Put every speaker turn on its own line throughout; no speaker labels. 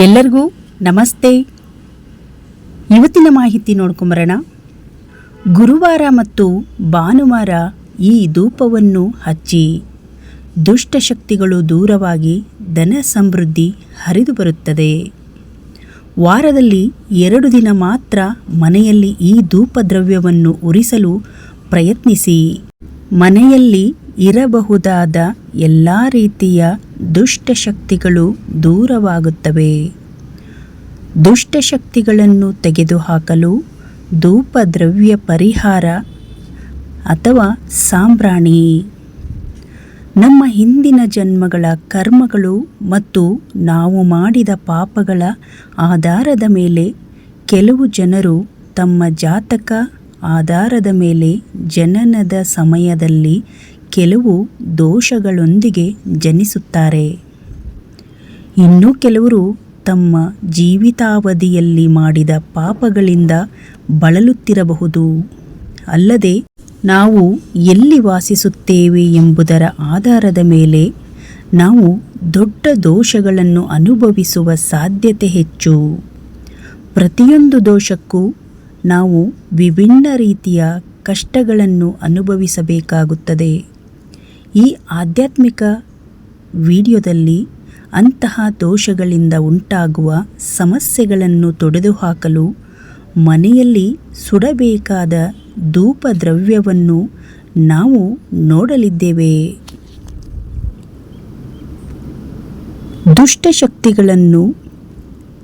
ಎಲ್ಲರಿಗೂ ನಮಸ್ತೆ. ಇವತ್ತಿನ ಮಾಹಿತಿ ನೋಡ್ಕೊಂಬರೋಣ. ಗುರುವಾರ ಮತ್ತು ಭಾನುವಾರ ಈ ಧೂಪವನ್ನು ಹಚ್ಚಿ ದುಷ್ಟಶಕ್ತಿಗಳು ದೂರವಾಗಿ ಧನ ಸಮೃದ್ಧಿ ಹರಿದು ಬರುತ್ತದೆ. ವಾರದಲ್ಲಿ ಎರಡು ದಿನ ಮಾತ್ರ ಮನೆಯಲ್ಲಿ ಈ ಧೂಪದ್ರವ್ಯವನ್ನು ಉರಿಸಲು ಪ್ರಯತ್ನಿಸಿ. ಮನೆಯಲ್ಲಿ ಇರಬಹುದಾದ ಎಲ್ಲ ರೀತಿಯ ದುಷ್ಟಶಕ್ತಿಗಳು ದೂರವಾಗುತ್ತವೆ. ದುಷ್ಟಶಕ್ತಿಗಳನ್ನು ತೆಗೆದುಹಾಕಲು ಧೂಪದ್ರವ್ಯ ಪರಿಹಾರ ಅಥವಾ ಸಾಂಬ್ರಾಣಿ. ನಮ್ಮ ಹಿಂದಿನ ಜನ್ಮಗಳ ಕರ್ಮಗಳು ಮತ್ತು ನಾವು ಮಾಡಿದ ಪಾಪಗಳ ಆಧಾರದ ಮೇಲೆ ಕೆಲವು ಜನರು ತಮ್ಮ ಜಾತಕ ಆಧಾರದ ಮೇಲೆ ಜನನದ ಸಮಯದಲ್ಲಿ ಕೆಲವು ದೋಷಗಳೊಂದಿಗೆ ಜನಿಸುತ್ತಾರೆ. ಇನ್ನು ಕೆಲವರು ತಮ್ಮ ಜೀವಿತಾವಧಿಯಲ್ಲಿ ಮಾಡಿದ ಪಾಪಗಳಿಂದ ಬಳಲುತ್ತಿರಬಹುದು. ಅಲ್ಲದೆ ನಾವು ಎಲ್ಲಿ ವಾಸಿಸುತ್ತೇವೆ ಎಂಬುದರ ಆಧಾರದ ಮೇಲೆ ನಾವು ದೊಡ್ಡ ದೋಷಗಳನ್ನು ಅನುಭವಿಸುವ ಸಾಧ್ಯತೆ ಹೆಚ್ಚು. ಪ್ರತಿಯೊಂದು ದೋಷಕ್ಕೂ ನಾವು ವಿಭಿನ್ನ ರೀತಿಯ ಕಷ್ಟಗಳನ್ನು ಅನುಭವಿಸಬೇಕಾಗುತ್ತದೆ. ಈ ಆಧ್ಯಾತ್ಮಿಕ ವಿಡಿಯೋದಲ್ಲಿ ಅಂತಹ ದೋಷಗಳಿಂದ ಉಂಟಾಗುವ ಸಮಸ್ಯೆಗಳನ್ನು ತೊಡೆದುಹಾಕಲು ಮನೆಯಲ್ಲಿ ಸುಡಬೇಕಾದ ಧೂಪ ದ್ರವ್ಯವನ್ನು ನಾವು ನೋಡಲಿದ್ದೇವೆ. ದುಷ್ಟಶಕ್ತಿಗಳನ್ನು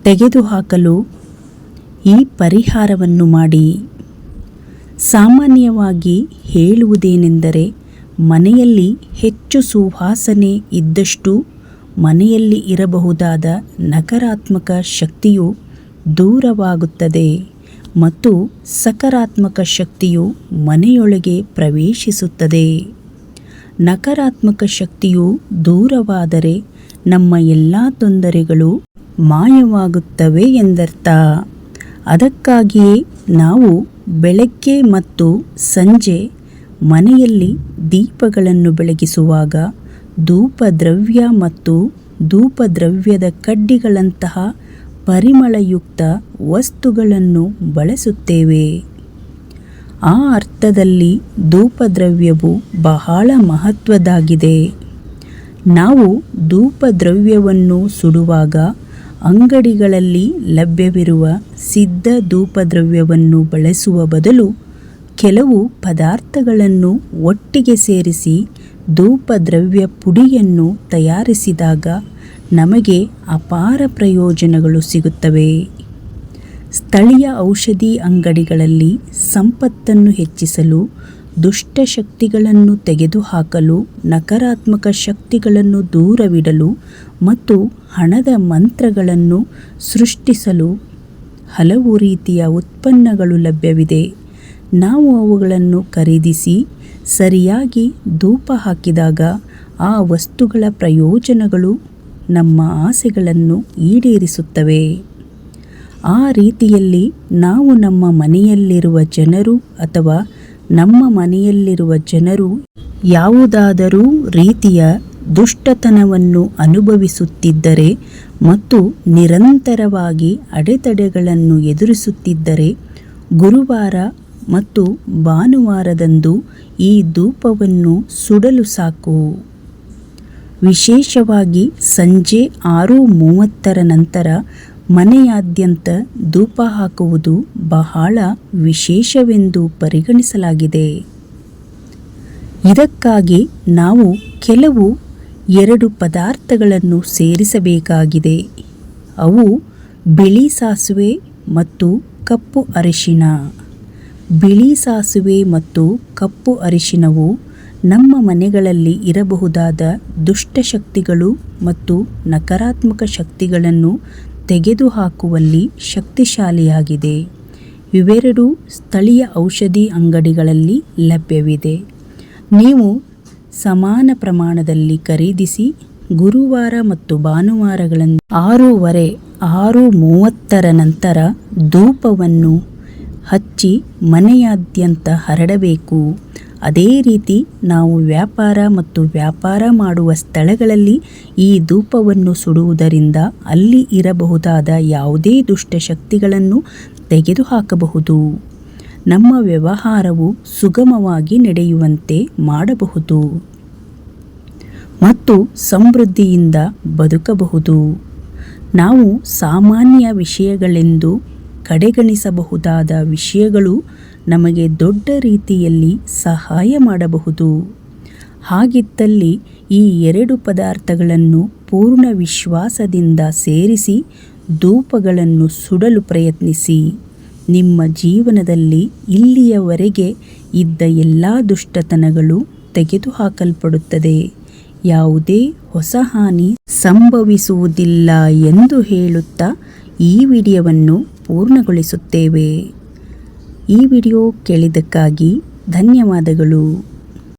ತೆಗೆದುಹಾಕಲು ಈ ಪರಿಹಾರವನ್ನು ಮಾಡಿ. ಸಾಮಾನ್ಯವಾಗಿ ಹೇಳುವುದೇನೆಂದರೆ ಮನೆಯಲ್ಲಿ ಹೆಚ್ಚು ಸುವಾಸನೆ ಇದ್ದಷ್ಟು ಮನೆಯಲ್ಲಿ ಇರಬಹುದಾದ ನಕಾರಾತ್ಮಕ ಶಕ್ತಿಯು ದೂರವಾಗುತ್ತದೆ ಮತ್ತು ಸಕಾರಾತ್ಮಕ ಶಕ್ತಿಯು ಮನೆಯೊಳಗೆ ಪ್ರವೇಶಿಸುತ್ತದೆ. ನಕಾರಾತ್ಮಕ ಶಕ್ತಿಯು ದೂರವಾದರೆ ನಮ್ಮ ಎಲ್ಲ ತೊಂದರೆಗಳು ಮಾಯವಾಗುತ್ತವೆ ಎಂದರ್ಥ. ಅದಕ್ಕಾಗಿಯೇ ನಾವು ಬೆಳಗ್ಗೆ ಮತ್ತು ಸಂಜೆ ಮನೆಯಲ್ಲಿ ದೀಪಗಳನ್ನು ಬೆಳಗಿಸುವಾಗ ಧೂಪದ್ರವ್ಯ ಮತ್ತು ಧೂಪದ್ರವ್ಯದ ಕಡ್ಡಿಗಳಂತಹ ಪರಿಮಳಯುಕ್ತ ವಸ್ತುಗಳನ್ನು ಬಳಸುತ್ತೇವೆ. ಆ ಅರ್ಥದಲ್ಲಿ ಧೂಪದ್ರವ್ಯವು ಬಹಳ ಮಹತ್ವದಾಗಿದೆ. ನಾವು ಧೂಪದ್ರವ್ಯವನ್ನು ಸುಡುವಾಗ ಅಂಗಡಿಗಳಲ್ಲಿ ಲಭ್ಯವಿರುವ ಸಿದ್ಧ ಧೂಪದ್ರವ್ಯವನ್ನು ಬಳಸುವ ಬದಲು ಕೆಲವು ಪದಾರ್ಥಗಳನ್ನು ಒಟ್ಟಿಗೆ ಸೇರಿಸಿ ಧೂಪದ್ರವ್ಯ ಪುಡಿಯನ್ನು ತಯಾರಿಸಿದಾಗ ನಮಗೆ ಅಪಾರ ಪ್ರಯೋಜನಗಳು ಸಿಗುತ್ತವೆ. ಸ್ಥಳೀಯ ಔಷಧಿ ಅಂಗಡಿಗಳಲ್ಲಿ ಸಂಪತ್ತನ್ನು ಹೆಚ್ಚಿಸಲು ದುಷ್ಟಶಕ್ತಿಗಳನ್ನು ತೆಗೆದುಹಾಕಲು, ನಕಾರಾತ್ಮಕ ಶಕ್ತಿಗಳನ್ನು ದೂರವಿಡಲು ಮತ್ತು ಹಣದ ಮಂತ್ರಗಳನ್ನು ಸೃಷ್ಟಿಸಲು ಹಲವು ರೀತಿಯ ಉತ್ಪನ್ನಗಳು ಲಭ್ಯವಿದೆ. ನಾವು ಅವುಗಳನ್ನು ಖರೀದಿಸಿ ಸರಿಯಾಗಿ ಧೂಪ ಹಾಕಿದಾಗ ಆ ವಸ್ತುಗಳ ಪ್ರಯೋಜನಗಳು ನಮ್ಮ ಆಸೆಗಳನ್ನು ಈಡೇರಿಸುತ್ತವೆ. ಆ ರೀತಿಯಲ್ಲಿ ನಾವು ನಮ್ಮ ಮನೆಯಲ್ಲಿರುವ ಜನರು ಅಥವಾ ನಮ್ಮ ಮನೆಯಲ್ಲಿರುವ ಜನರು ಯಾವುದಾದರೂ ರೀತಿಯ ದುಷ್ಟತನವನ್ನು ಅನುಭವಿಸುತ್ತಿದ್ದರೆ ಮತ್ತು ನಿರಂತರವಾಗಿ ಅಡೆತಡೆಗಳನ್ನು ಎದುರಿಸುತ್ತಿದ್ದರೆ ಗುರುವಾರ ಮತ್ತು ಭಾನುವಾರದಂದು ಈ ಧೂಪವನ್ನು ಸುಡಲು ಸಾಕು. ವಿಶೇಷವಾಗಿ ಸಂಜೆ ಆರು ಮೂವತ್ತರ ನಂತರ ಮನೆಯಾದ್ಯಂತ ಧೂಪ ಹಾಕುವುದು ಬಹಳ ವಿಶೇಷವೆಂದು ಪರಿಗಣಿಸಲಾಗಿದೆ. ಇದಕ್ಕಾಗಿ ನಾವು ಕೆಲವು ಎರಡು ಪದಾರ್ಥಗಳನ್ನು ಸೇರಿಸಬೇಕಾಗಿದೆ. ಅವು ಬಿಳಿ ಸಾಸುವೆ ಮತ್ತು ಕಪ್ಪು ಅರಿಶಿನ ಬಿಳಿ ಸಾಸುವೆ ಮತ್ತು ಕಪ್ಪು ಅರಿಶಿನವು ನಮ್ಮ ಮನೆಗಳಲ್ಲಿ ಇರಬಹುದಾದ ದುಷ್ಟಶಕ್ತಿಗಳು ಮತ್ತು ನಕಾರಾತ್ಮಕ ಶಕ್ತಿಗಳನ್ನು ತೆಗೆದುಹಾಕುವಲ್ಲಿ ಶಕ್ತಿಶಾಲಿಯಾಗಿದೆ. ಇವೆರಡೂ ಸ್ಥಳೀಯ ಔಷಧಿ ಅಂಗಡಿಗಳಲ್ಲಿ ಲಭ್ಯವಿದೆ. ನೀವು ಸಮಾನ ಪ್ರಮಾಣದಲ್ಲಿ ಖರೀದಿಸಿ ಗುರುವಾರ ಮತ್ತು ಭಾನುವಾರಗಳನ್ನು ಆರೂವರೆ, ಆರು ಮೂವತ್ತರ ನಂತರ ಧೂಪವನ್ನು ಹಚ್ಚಿ ಮನೆಯಾದ್ಯಂತ ಹರಡಬೇಕು. ಅದೇ ರೀತಿ ನಾವು ವ್ಯಾಪಾರ ಮತ್ತು ವ್ಯಾಪಾರ ಮಾಡುವ ಸ್ಥಳಗಳಲ್ಲಿ ಈ ಧೂಪವನ್ನು ಸುಡುವುದರಿಂದ ಅಲ್ಲಿ ಇರಬಹುದಾದ ಯಾವುದೇ ದುಷ್ಟಶಕ್ತಿಗಳನ್ನು ತೆಗೆದುಹಾಕಬಹುದು. ನಮ್ಮ ವ್ಯವಹಾರವು ಸುಗಮವಾಗಿ ನಡೆಯುವಂತೆ ಮಾಡಬಹುದು ಮತ್ತು ಸಮೃದ್ಧಿಯಿಂದ ಬದುಕಬಹುದು. ನಾವು ಸಾಮಾನ್ಯ ವಿಷಯಗಳೆಂದು ಕಡೆಗಣಿಸಬಹುದಾದ ವಿಷಯಗಳು ನಮಗೆ ದೊಡ್ಡ ರೀತಿಯಲ್ಲಿ ಸಹಾಯ ಮಾಡಬಹುದು. ಹಾಗಿದ್ದಲ್ಲಿ ಈ ಎರಡು ಪದಾರ್ಥಗಳನ್ನು ಪೂರ್ಣ ವಿಶ್ವಾಸದಿಂದ ಸೇರಿಸಿ ಧೂಪಗಳನ್ನು ಸುಡಲು ಪ್ರಯತ್ನಿಸಿ. ನಿಮ್ಮ ಜೀವನದಲ್ಲಿ ಇಲ್ಲಿಯವರೆಗೆ ಇದ್ದ ಎಲ್ಲ ದುಷ್ಟತನಗಳು ತೆಗೆದುಹಾಕಲ್ಪಡುತ್ತದೆ. ಯಾವುದೇ ಹೊಸ ಹಾನಿ ಸಂಭವಿಸುವುದಿಲ್ಲ ಎಂದು ಹೇಳುತ್ತಾ ಈ ವಿಡಿಯೋವನ್ನು ಪೂರ್ಣಗೊಳಿಸುತ್ತೇವೆ. ಈ ವಿಡಿಯೋ ಕೇಳಿದ್ದಕ್ಕಾಗಿ ಧನ್ಯವಾದಗಳು.